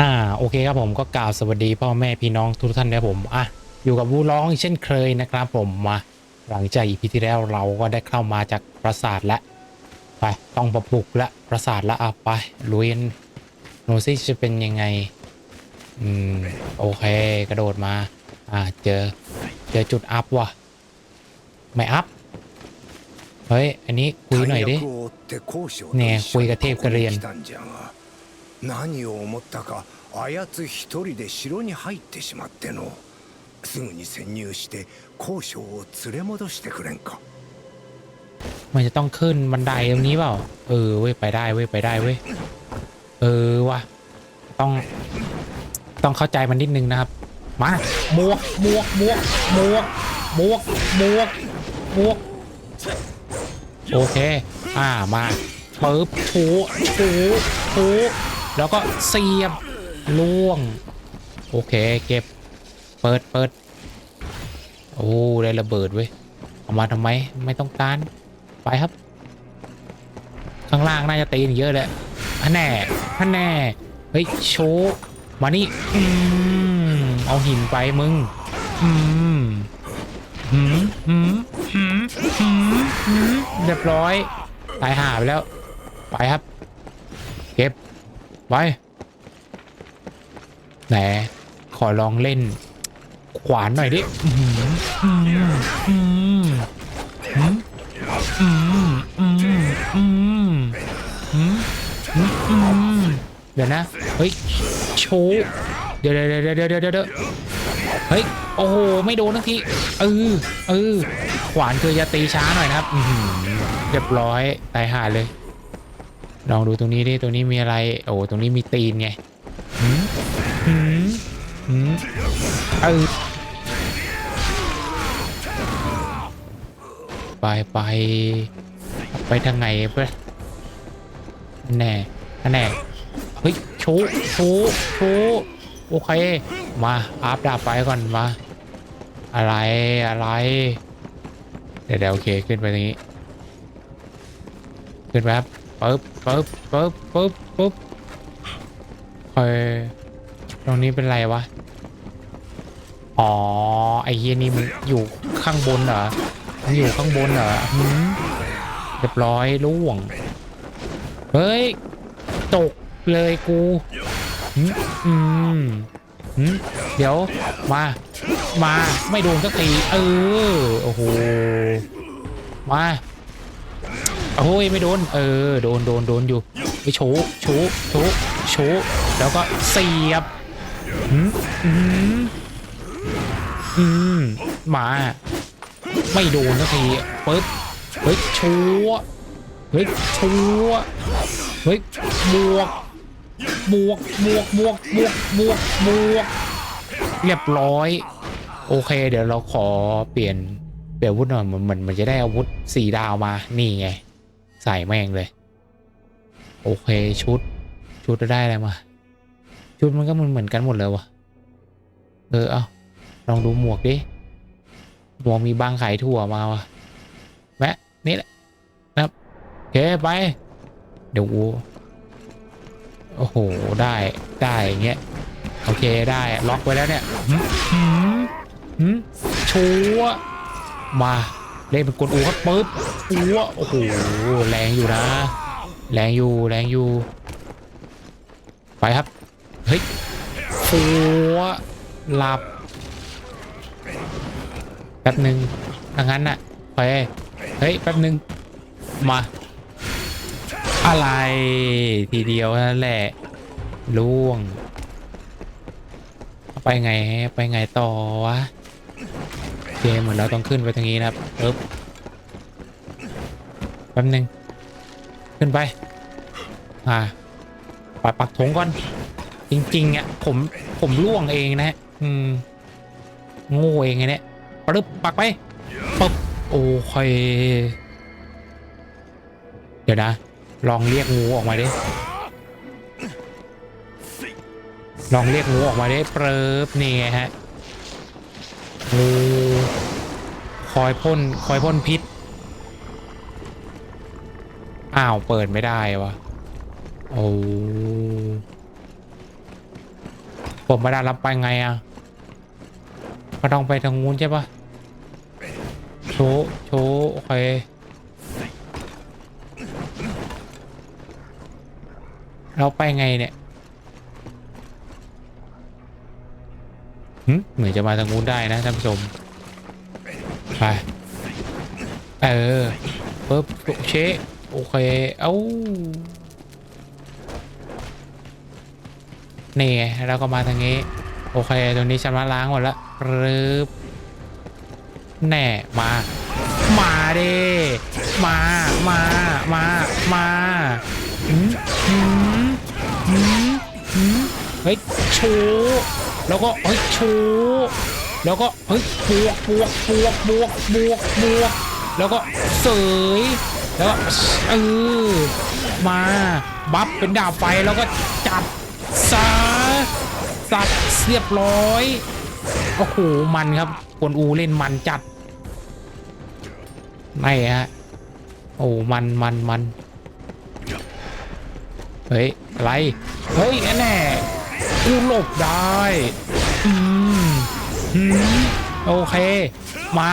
อ่าโอเคครับผมก็กล่าวสวัสดีพ่อแม่พี่น้องทุกท่านนะคผมอะอยู่กับวูร้องเช่นเคยนะครับผมมาหลังจากอีพีที่แล้วเราก็ได้เข้ามาจากปราสาทและไปต้องประปุกละปราสาทละอะไปลุยนโนซี่จะเป็นยังไงอืมโอเคกระโดดมาอ่าเจอเจอจุดอัพว่ะไม่อัพเฮ้ยอันนี้คุยหน่อยดิเนี่ยคุยกับเทพกระเรียน 何を思ったかあやつ一人で城に入ってしまってのすぐに潜入して高所を連れ戻してくれんか มันจะต้องขึ้นบันไดตรงนี้เปล่า เออเว้ยไปได้เว้ยไปได้เว้ย เออว่ะต้อง ต้องเข้าใจมันนิดนึงนะครับ มาบวกบวกบวกบวกบวกบวกบวกโอเค อ่ามาปึ๊บถูถูถู แล้วก็เสียบล่วง โอเคเก็บ เปิดเปิดโอ้ได้ระเบิดเว้ยเอามาทำไมไม่ต้องการไปครับ ข้างล่างน่าจะตีนเยอะเลยพะแน่พะแน่เฮ้ยโชว์มานี่อืมเอาหินไปมึงอืมหืมหืมหืมหืมหืมเรียบร้อยตายหาไปแล้ว ไปครับ เก็บ ไปไหนขอลองเล่น ขวานหน่อยดิเดี๋ยวนะ เฮ้ย โชว์เดี๋ยวเดี๋ยวเดี๋ยวเดี๋ยวเดี๋ยวเดี๋ยวเฮ้ย โอ้โห ไม่โดนทักที เออ เออ ขวานคือจะตีช้าหน่อยนะครับเรียบร้อย ตายห่าเลย ลองดูตรงนี้ดิตรงนี้มีอะไร โอ้ตรงนี้มีตีนไงหืมหืมหืมเออไปไปไปทางไหนเพื่อนแน่แน่เฮ้ยชว์โชว์โชว์โอเค มาอัพดาบไปก่อนมา อะไรอะไร เดี๋ยวเดี๋ยวโอเคขึ้นไปตรงนี้ ขึ้นไปครับ ปึ๊บปึ๊บปึ๊บปึ๊บปึ๊บเฮ้ยตรงนี้เป็นไรวะ อ๋อ ไอ้เฮียนี่มันอยู่ข้างบนเหรอ มันอยู่ข้างบนเหรอหืมเรียบร้อยล่วง เฮ้ย ตกเลยกูหืมอืมหืมเดี๋ยว มา มา ไม่โดนสักที เออ โอ้โห มา โอ้ยไม่โดน เออ โดนโดนโดนอยู่ไปโฉโฉโฉโฉแล้วก็เสียบหืมอืมอืมมาไม่โดนสักทีปึ๊บเฮ้ยชัวร์เฮ้ยชัวร์เฮ้ยบวกบวกบวกบวกบวกบวกบวกเรียบร้อย โอเค เดี๋ยวเราขอเปลี่ยนเปลี่ยนอาวุธหน่อยเหมือนเหมือนมันจะได้อาวุธสี่ดาวมานี่ไง ใส่แม่งเลย โอเคชุด ชุดจะได้อะไรมา ชุดมันก็มันเหมือนกันหมดเลยวะเออเอาลองดูหมวกดิ หมวกมีบางไขถั่วมาวะแวะนี่แหละนะครับโอเคไป เดี๋ยวกูโอ้โห ได้ได้อย่างเงี้ยโอเคได้ล็อกไว้แล้วเนี่ยหืมหืมชัวมา เล่นเป็นกลอูครับปึ๊บชัวโอ้โหแรงอยู่นะ แรงอยู่แรงอยู่ ไปครับ เฮ้ยชัวหลับแป๊บหนึ่งถ้างั้นน่ะไปเฮ้ยแป๊บหนึ่งมา อะไรทีเดียวนั่นแหละล่วง ไปไงไปไงต่อวะ เคเหมือนเราต้องขึ้นไปทางนี้นะครับปึ๊บแป๊บนึงขึ้นไป อ่าปัดปักถงก่อน จริงๆอะผมผมล่วงเองนะฮะอืมโง่เองไงเนี่ยปึ๊บปักไปปึ๊บโอเคอยเดี๋ยวนะ ลองเรียกงูออกมาดิลองเรียกงูออกมาได้เปิบนี่ไงฮะงู อยพ่นคอยพ่นพิษ อ้าว เปิดไม่ได้วะโอ้ผมไม่ได้รับไปไงอะก็ต้องไปทางนู้นใช่ปะโชว์โชว์โอเคเราไปไงเนี่ยหึเหมือนจะมาทางนู้นได้นะท่านผู้ชม ไป เออปึ๊บเชโอเค เอ้านี่ไงแล้วก็มาทางนี้ โอเค ตรงนี้ชำระล้างหมดแล้วรึบแน่มา มาดิมา มา มา มาหืมหืมหืมหืมเฮ้ย ชู แล้วก็เฮ้ย ชู แล้วก็เฮ้ยบวกบวกบวกบวกบวกบวกแล้วก็เสยแล้วก็เออมาบัฟเป็นดาบไฟแล้วก็จับซาสับเรียบร้อยโอ้โหมันครับกวนอูเล่นมันจัดไม่ฮะโอ้มันมันมันเฮ้ยอะไรเฮ้ยแน่กูหลบได้อืม โอเค มา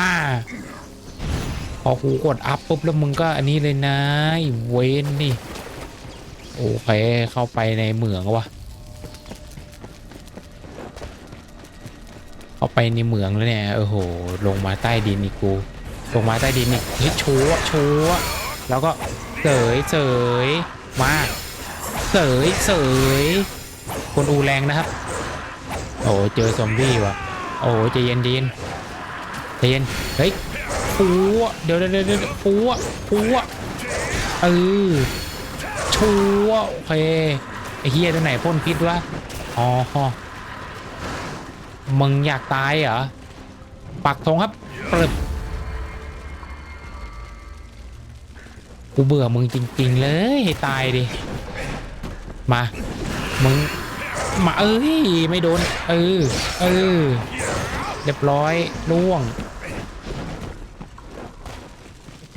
พอกูกดอัพปุ๊บแล้วมึงก็อันนี้เลยนะไอเวนนี่ โอเค เข้าไปในเหมืองวะเข้าไปในเหมืองแล้วเนี่ยโอ้โห ลงมาใต้ดินอีกกู ลงมาใต้ดินอีกเฮ้ยชัวชัวแล้วก็เสยเสยมาเสยเสยคนอูแรงนะครับ โอ้เจอซอมบี้ว่ะ โอ้ใจเย็นดีนใจเย็นเฮ้ยปัวเดี๋ยวเดี๋ยวเดี๋ยวปัวปัวเออชัวโอเคไอ้เฮียตัวไหนพ่นพิษวะอ๋อมึงอยากตายเหรอปักธงครับปรึบกูเบื่อมึงจริง ๆ เลยให้ตายดิมามึง มาเอ้ยไม่โดน เออ เออ เรียบร้อยล่วง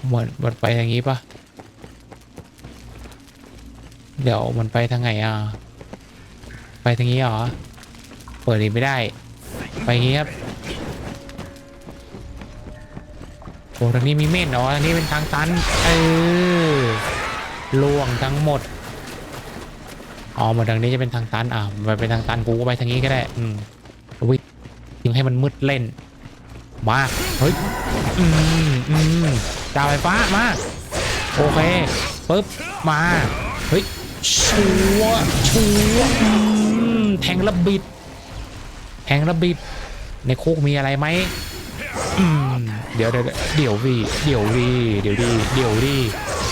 เหมือนมันไปทางนี้ปะเดี๋ยวมันไปทางไหนอะ ไปทางนี้เหรอ เปิดอีกไม่ได้ ไปงี้ครับโอ้ทางนี้มีเม่นอ๋อทางนี้เป็นทางตัน เออล่วงทั้งหมด อ๋อหมดทางนี้จะเป็นทางตันอะมันเป็นทางตันกูก็ไปทางนี้ก็ได้อืมวิยิงให้มันมืดเล่น มาเฮ้ยอืมอืมดาวไฟฟ้ามาโอเคปึ๊บมาเฮ้ยชัวชัวอืมแทงระบิดแทงระบิดในคุกมีอะไรไหมอืมเดี๋ยวเดี๋ยวเดี๋ยววีเดี๋ยววีเดี๋ยวดีเดี๋ยวดี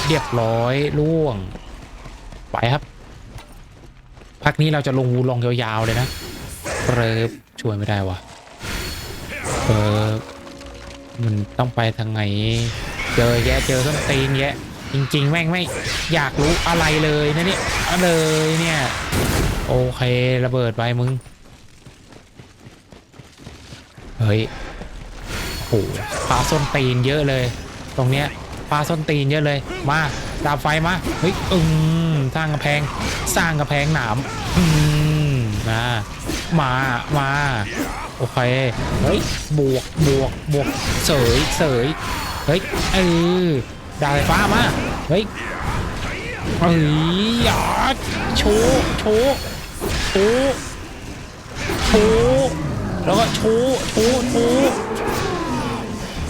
เรียบร้อยล่วง ไปครับ พักนี้เราจะลงวูลองยาวๆเลยนะเริบช่วยไม่ได้วะเออมันต้องไปทางไหน เจอแยะเจอส้นตีนแยะ จริง ๆ แม่งไม่อยากรู้อะไรเลยนะเนี่ยเลยเนี่ยโอเคระเบิดไปมึง เฮ้ยโอ้โหปลาส้นตีนเยอะเลย ตรงเนี้ยปลาส้นตีนเยอะเลย มา ดาบไฟมา เฮ้ย อืมสร้างกระแพง สร้างกระแพงหนาม อืมมามา มา โอเค เฮ้ย บวก บวก บวก เสย เสย เฮ้ย เออ ดาบไฟฟ้ามา เฮ้ยเอ้ยหยาดโชว์โชว์โชว์โชว์แล้วก็โชว์โชว์โชว์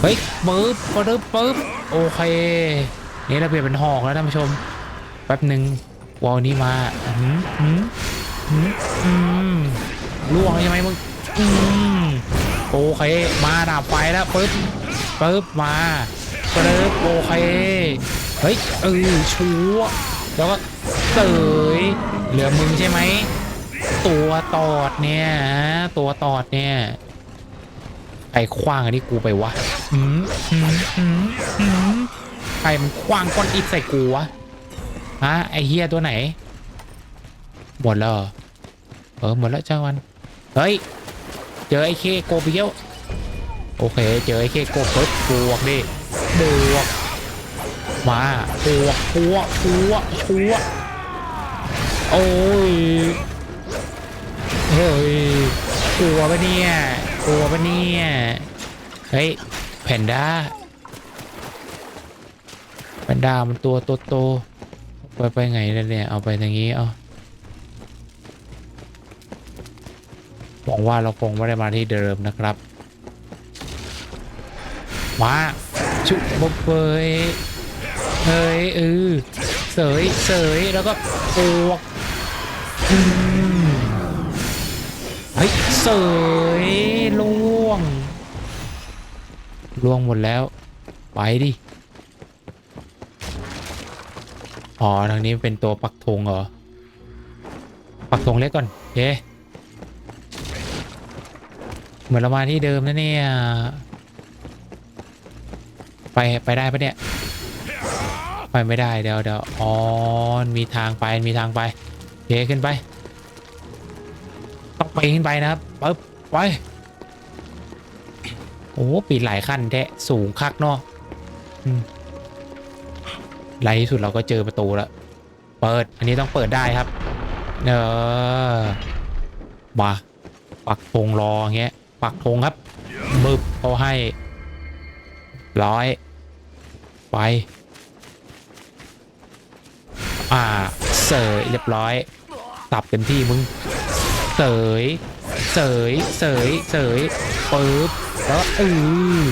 เฮ้ยปึ๊บปึ๊บปึ๊บโอเค นี่เราเปลี่ยนเป็นหอกแล้วท่านผู้ชม แป๊บหนึ่งวอลนี้มาอืมอืมอืมอืมล่วงใช่ไหมมึงอืมโอเค มาดาบไฟแล้วปึ๊บปึ๊บมาปึ๊บโอเค เฮ้ยเออชัวแล้วก็เสยเหลือมึงใช่ไหม ตัวตอดเนี่ยตัวตอดเนี่ยใครคว้างอันนี้กูไปวะอืมอืมอืมอืม รมันคว้างก้อนอิฐใส่กูวะฮะไอเฮียตัวไหน หมดแล้วเออหมดแล้วจ้าวันเฮ้ยเจอไอเคโกเบี้ยวโอเค เจอไอเคโกปึ๊บบวกดิบวกมาบวกชัวชัวชัวโอ้ยเฮ้ยกลัวปะเนี่ยกลัวปะเนี่ยเฮ้ยแพนด้า แพนด้ามันตัวโตโตๆไปไปไงแล้วเนี่ยเอาไปทางนี้เอาหวังว่าเราคงไม่ได้มาที่เดิมนะครับ มาชุบบเบยเฮ้ยเออเสยเสยแล้วก็โอกเฮ้ยเสยล่วงล่วงหมดแล้ว ไปดิ อ๋อ ทางนี้เป็นตัวปักธงเหรอ ปักธงเล็กก่อนเย้เหมือนเรามาที่เดิมนะเนี่ย ไปไปได้ปะเนี่ย ไปไม่ได้เดี๋ยวเดี๋ยวอ๋อ มีทางไป มีทางไปเยขึ้นไป ต้องไปขึ้นไปนะครับปึ๊บไปโอ้ปีนหลายขั้นแท้สูงคักเนาะอืม ไล่ที่สุดเราก็เจอประตูแล้ว เปิด อันนี้ต้องเปิดได้ครับ เออมาปักธงรอเงี้ย ปักธงครับบึบเขาให้ ร้อย ไป อ่า เสยเรียบร้อย ตับเต็มที่มึง เสย เสย เสย เสยปึ๊บแล้วเออ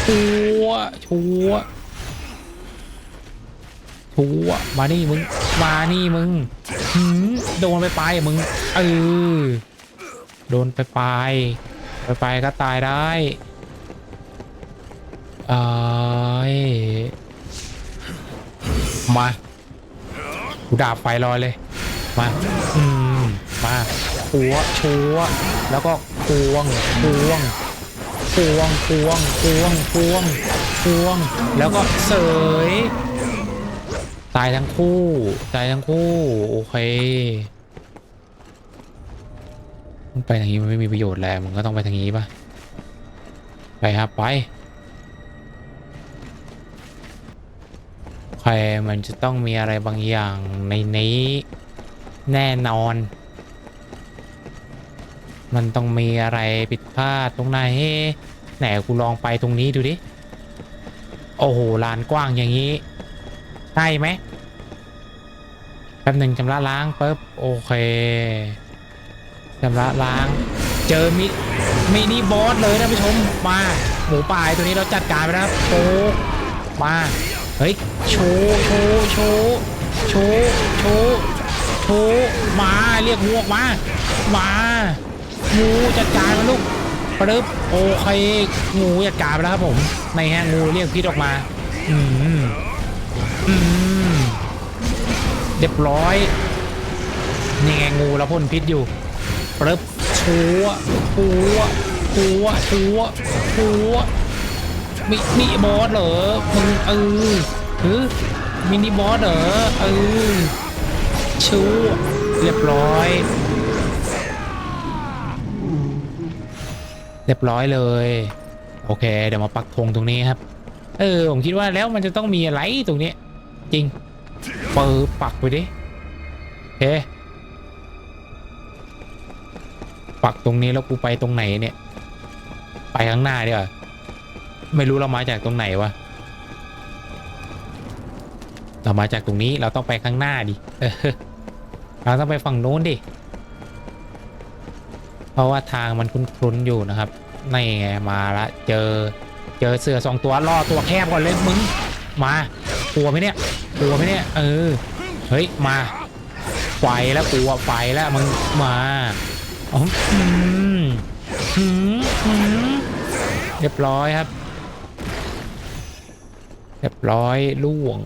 ชัวชัวชัวมานี่มึง มานี่มึงหืมโดนไปไปมึง เออ โดนไปไปลายไปก็ตายได้เอยมากูดาบไฟลอยเลย มา อืม มาหัวชัวแล้วก็ควงควง ควงควงควงควงควง แล้วก็เสย ตายทั้งคู่ ตายทั้งคู่ โอเคมันไปทางนี้มันไม่มีประโยชน์แล้วมันก็ต้องไปทางนี้ปะไปครับไป ใครมันจะต้องมีอะไรบางอย่างในนี้แน่นอน มันต้องมีอะไรผิดพลาดตรงไหนไหนกูลองไปตรงนี้ดูดิ โอ้โหลานกว้างอย่างนี้ใช่ไหมแป๊บหนึ่งชำระล้างปุ๊บโอเคชำระล้าง เจอมิมินิบอสเลยท่านผู้ชมมาหมูป่าตัวนี้เราจัดการไปแล้วโป๊กมาเฮ้ยโชว์โชว์โชว์โชว์โชว์โชมาเรียกงูออกมามา งูจัดการมันลูกปึ๊บโอเคงูจัดการไปแล้วครับผมในฮะงูเรียกพิษออกมา อืมอืมเรียบร้อยนี่ไงงูแล้วพ่นพิษอยู่ปึ๊บชัวชัวชัวชัวชัวมินิบอสเหรอมึงเออเออมินิบอสเหรอเออชูเรียบร้อย เรียบร้อยเลย โอเค เดี๋ยวมาปักธงตรงนี้ครับ เออ ผมคิดว่าแล้วมันจะต้องมีอะไรตรงนี้ จริงเปิดปักไปดิโอเคปักตรงนี้แล้วกูไปตรงไหนเนี่ย ไปข้างหน้าดีกว่าไม่รู้เรามาจากตรงไหนวะเรามาจากตรงนี้เราต้องไปข้างหน้าดิเออเราต้องไปฝั่งโน้นดิ เพราะว่าทางมันคุ้นๆอยู่นะครับนี่ไงมาละเจอเจอเสือสองตัวล่อตัวแคบก่อนเลยมึงมากลัวไหมเนี่ยกลัวไหมเนี่ยเออเฮ้ยมาไฟแล้วกลัวไฟแล้วมึงมาอ๋ออืมอืมอืมเรียบร้อยครับ เรียบร้อยล่วง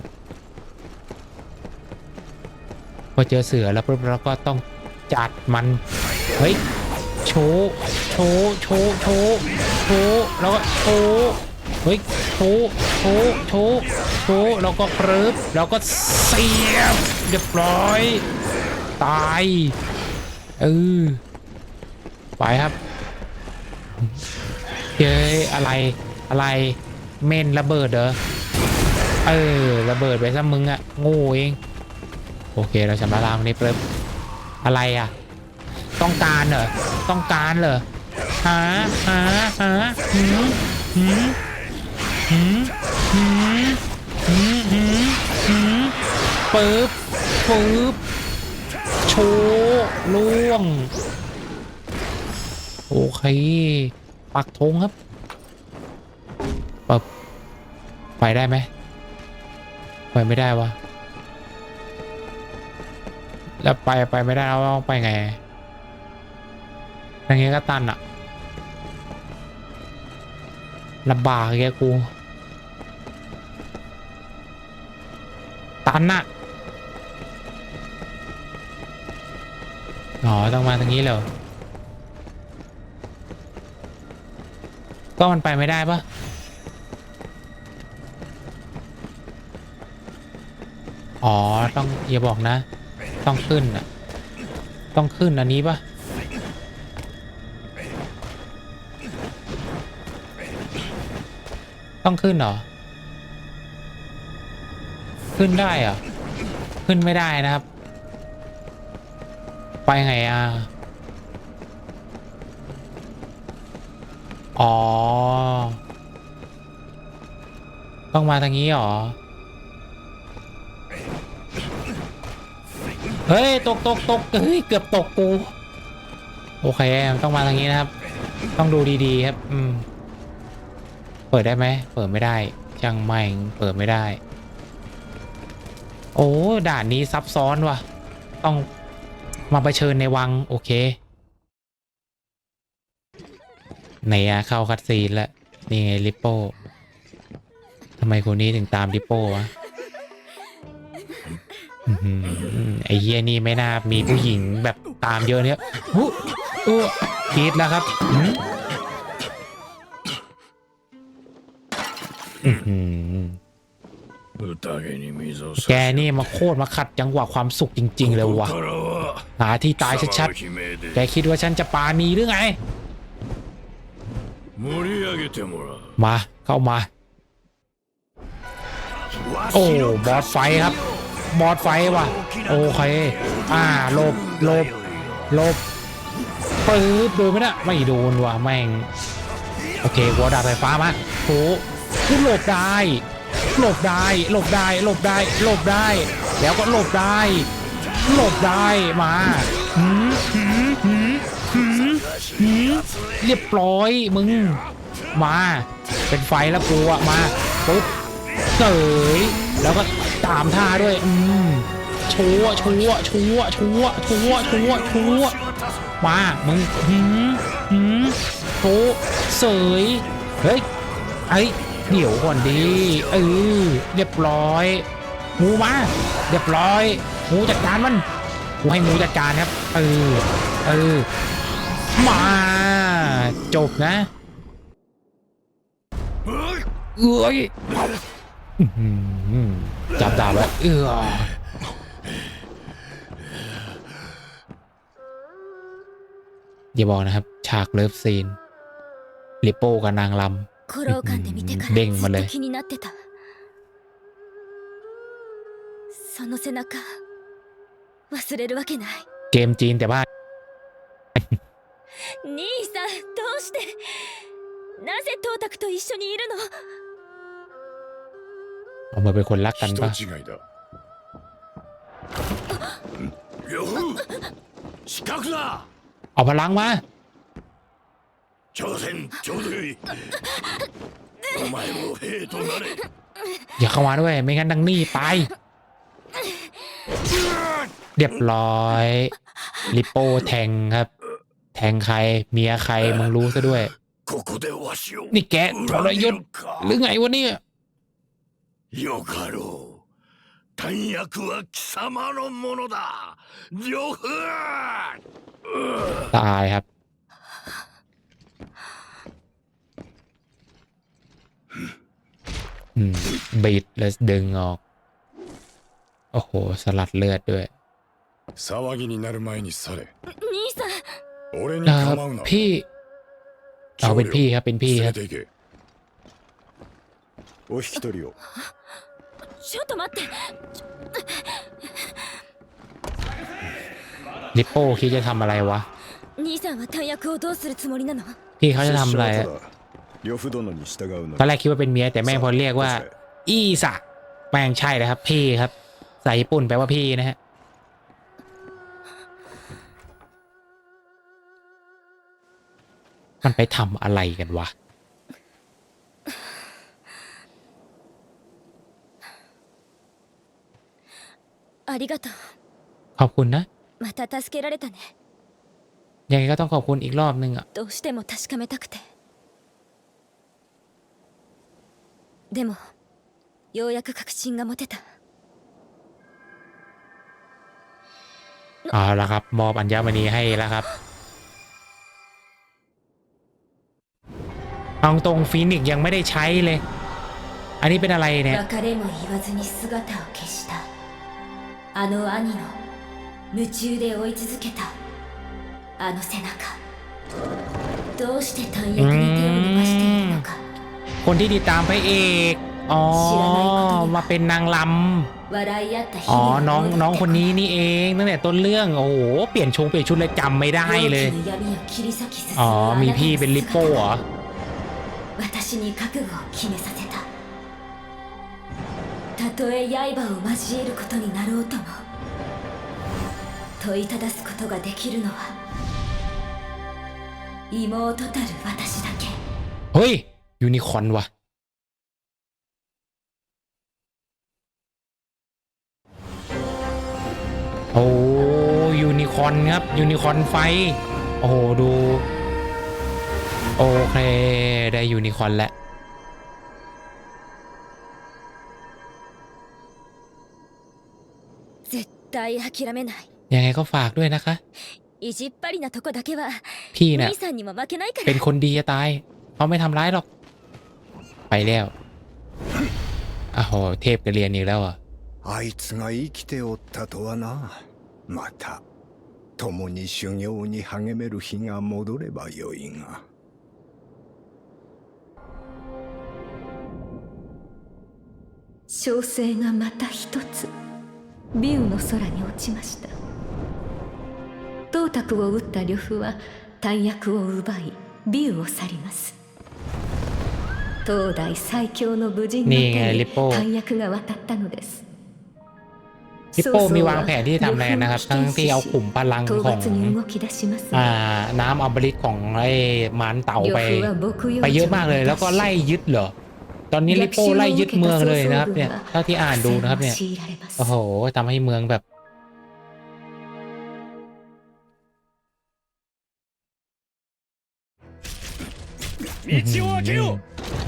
พอเจอเสือแล้วปุ๊บเราก็ต้องจัดมัน เฮ้ย โชว์โชว์โชว์โชว์โชว์แล้วก็โชว์เฮ้ยโชว์โชว์โชว์โชว์แล้วก็ปรึบแล้วก็เสียบเรียบร้อย ตายเออไปครับเย้ยอะไรอะไรเมนระเบิดเหรอเออระเบิดไปซะมึงอะโง่เองโอเคเราชำระล้างนี้เปิบอะไรอะ ต้องการเหรอต้องการเหรอหาหาหาหืมหืมหืมหืมหืมหืมหืมปึ๊บปึ๊บโชว์ล่วง โอเค ปักธงครับปึ๊บไปได้ไหมไปไม่ได้วะแล้วไปไปไม่ได้แล้วต้องไปไง อย่างเงี้ยก็ตันอะลำบากแกกู ตันอะอ๋อ ต้องมาทางนี้เหรอก็มันไปไม่ได้ปะอ๋อ ต้องอย่าบอกนะ ต้องขึ้นอะต้องขึ้นอันนี้ปะ ต้องขึ้นเหรอ ขึ้นได้เหรอ ขึ้นไม่ได้นะครับ ไปไงอะ อ๋อ ต้องมาทางนี้เหรอ เฮ้ย ตกตกตกเฮ้ย เกือบตกกู โอเค ต้องมาทางนี้นะครับ ต้องดูดีๆครับ อืม เปิดได้ไหม เปิดไม่ได้จังไม่เปิดไม่ได้ โอ้ ด่านนี้ซับซ้อนว่ะ ต้องมาเผชิญในวัง โอเคไหนอะเข้าคัดซีนแล้วนี่ไงลิปโป้ทำไมคนนี้ถึงตามลิปโป้วะไอ้เฮียนี่ไม่น่ามีผู้หญิงแบบตามเยอะเนี่ยหูเออกรีดแล้วครับ อืมแกนี่มาโคตรมาขัดจังหวะความสุขจริง ๆ เลยวะหาที่ตายชัดๆแกคิดว่าฉันจะปามีหรือไง มาเข้ามา โอ้บอสไฟครับ บอสไฟว่ะ โอเค อ่าลบลบลบปื๊ดโดนไม่ได้ไม่โดนว่ะแม่ง โอเควอดาไฟฟ้ามาโห ถกูหลบได้ หลบได้ หลบได้ หลบได้ หลบได้ แล้วก็หลบได้ หลบได้ มาหืมหืมหืมหืมหืมเรียบร้อยมึง มา เป็นไฟแล้วกูอะมา ปุ๊บเสยแล้วก็ตามท่าด้วย อืมชัวชัวชัวชัวชัวชัวชัวมา มึงหืมหืมโถเสย เฮ้ย ไอ้ เดี๋ยวก่อนดีเออเรียบร้อยงูมาเรียบร้อยงูจัดการมันกูให้งูจัดการครับเออเออมาจบนะเอ้ยอื้อหือจับดาบแล้วเอออย่าบอกนะครับ ฉากเลิฟซีนลิโป้กับนางลำ 古老館で見てからでんまでずっと気になってたその背中忘れるわけない ำเกมจีนแต่ว่า 兄さんどうしてなぜトータクと一緒にいるの เอามาเป็นคนรักกันปะ 人違いだ呂布四角だ เอาพลังมา 挑戦ちょうどよいお前も兵となれ อย่าเข้ามาด้วย ไม่งั้นดังนี่ไป เรียบร้อย ลิโป้แทงครับ แทงใคร เมียใคร มึงรู้ซะด้วย ここでわしを นี่แกทรยศ か หรือไงวะเนี่ย よかろう弾薬は貴様のものだ呂布 ตายครับ บีดแล้วดึงออก โอ้โห สลัดเลือดด้วย 騒ぎになる前に去れ兄さん俺に เอ่อ 構うな พี่ เอาเป็นพี่ครับ เป็นพี่ค 連 รั れ บ て行けお引き取りをちょっと待って ลิปโป้คิดจะทำอะไรวะ 兄さんは大役をどうするつもりなの พี่เขาจะทำอะไร ตอนแรกคิดว่าเป็นเมียแต่แม่พอเรียกว่า อีสะแปลงใช่นะครับ พี่ครับสายญี่ปุ่นแปลว่าพี่นะฮะมันไปทำอะไรกันวะ ขอบคุณนะ ยังไงก็ต้องขอบคุณอีกรอบหนึ่งอะ でもようやく確信が持てた เอาละครับ มอบอัญมณีให้แล้วครับเอาตรงฟีนิกซ์ยังไม่ได้ใช้เลย อันนี้เป็นอะไรเนี่ย 別れも言わずに姿を消したあの兄の夢中で追い続けたあの背中どうして短役に手を伸ばしているのか ば คนที่ติดตามพระเอก อ๋อ มาเป็นนางล 笑い合った日 ำ อ๋อ น้องน้องคนนี้นี่เองตั้งแต่ต้นเรื่อง โอ้โห เปลี่ยนชงเปลี่ยนชุดเลยจำไม่ได้เลย 容器の闇を切り裂き進む อ๋อ あなたの มีพี่เป็นลิปโป้เหรอ 私に覚悟を決めさせたたとえ刃を交えることになろうとも問いただすことができるのは妹たる私だけ เฮ้ ยูนิคอนวะโอ้ยูนิคอนครับ ยูนิคอนไฟ โอ้โห ดู โอเค ได้ยูนิคอนแล้วยังไงก็ฝากด้วยนะคะพี่เนะ่ยเป็นคนดีจะตายเขาไม่ทำร้ายหรอก ไปแล้วอ้าวโหเทพกระเรียนอีกแล้วเหรอ่ะ あいつが生きておったとはなまた共に修行に励める日が戻ればよいが小生がまた一つビウの空に落ちました董卓を撃った呂布は大役を奪いビウを去ります 東大最強の武人のนี่ไง手にリポ大役が渡ったのです ลิปโป้มีวางแผนที่จะทำอะไรนะครับ ทั้งที่เอาขุมพลัง 討 ของ 伐に動き出します อ่า が น้ำอัมบริตของไอ้มานเต่า 呂 ไป 布は牧羊 ไปเยอะมากเลย แล้วก็ไล่ยึดเหรอ ตอนนี้ลิปโป้ไล่ยึดเมืองเลยนะครับ เนี่ยเท่าที่อ่านดูนะครับเนี่ย 苦戦を強いられます โอ้โหทำให้เมืองแบบ 道を開けよう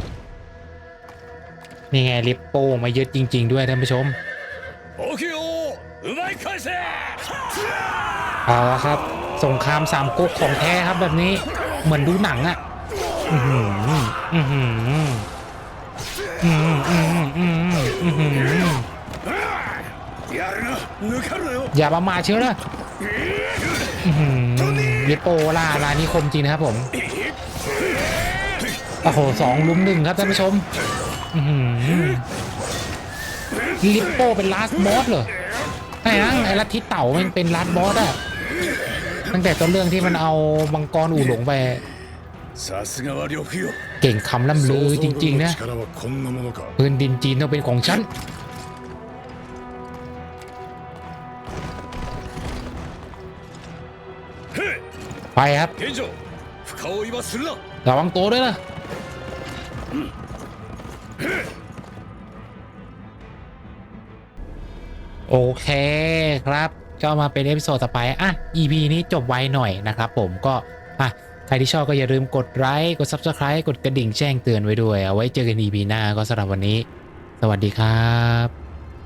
นี่ไงลิปโป้มายึดจริง ๆ ด้วยท่านผู้ชมเอาละครับ สงครามสามก๊กของแท้ครับแบบนี้เหมือนดูหนังอะ่ะอย่าประมาทเชียวนะลิปโปล่าลานิคมจริงนะครับผมโอ้โหสองลุมหนึ่งครับท่านผู้ชม ลิปโปเป็นลาสบอสเหรอไอ้นะไอ้ลัทธิเต่ามันเป็นลาสบอสอะตั้งแต่ต้นเรื่องที่มันเอาบังกรอู่หลงไปเก่งคำล่ำลือจริงๆนะพื้นดินจีนต้องเป็นของฉันไปครับระวังตัวด้วยนะ โอเคครับ ก็มาเป็นเอพิโซดต่อไป อะ EP นี้จบไวหน่อยนะครับผมก็ อะ ใครที่ชอบก็อย่าลืมกดไลค์กด Subscribe กดกระดิ่งแจ้งเตือนไว้ด้วย เอาไว้เจอกัน EP หน้าก็สำหรับวันนี้ สวัสดีครับ